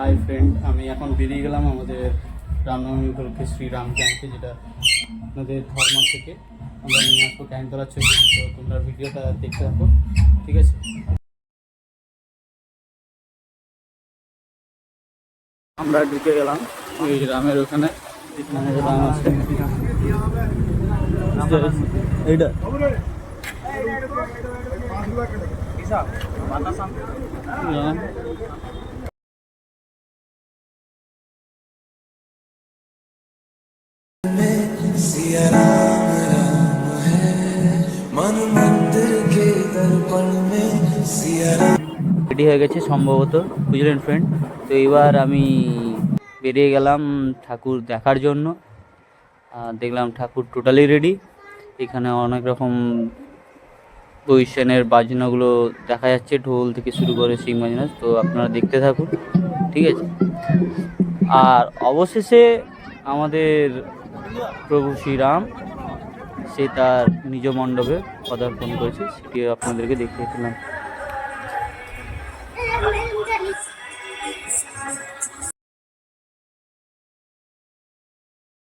Hi friend আমি এখন বেরিয়ে গেলাম আমাদের রামনবমী উপলক্ষে শ্রীরাম ক্যাম্পে যেটা আমাদের ধর্ম থেকে আমরা নিয়ে আসব ক্যাম্পতলার ছবি তো তোমরা ভিডিওটা দেখতে থাকো, ঠিক আছে? আমরা ঢুকে গেলাম। ওই রামের ওখানে। রাম আছে। এইটা। सिया राम राम है मन मंदिर के दर्पण में सिया राम রেডি হয়ে গেছে সম্ভবত বুঝলেন ফ্রেন্ড তো এবার আমি বেরিয়ে গেলাম ঠাকুর দেখার জন্য আর দেখলাম ঠাকুর টোটালি রেডি এখানে অনেক রকম বৈশানের বাজনাগুলো দেখা যাচ্ছে ঢোল থেকে শুরু করে সিং বাজনা তো আপনারা দেখতে থাকুন ঠিক আছে আর অবশেষে আমাদের প্রভু শ্রীরাম সে তার নিজ মণ্ডপে পদার্পণ করেছে সেটি আপনাদেরকে দেখিয়েছিলাম।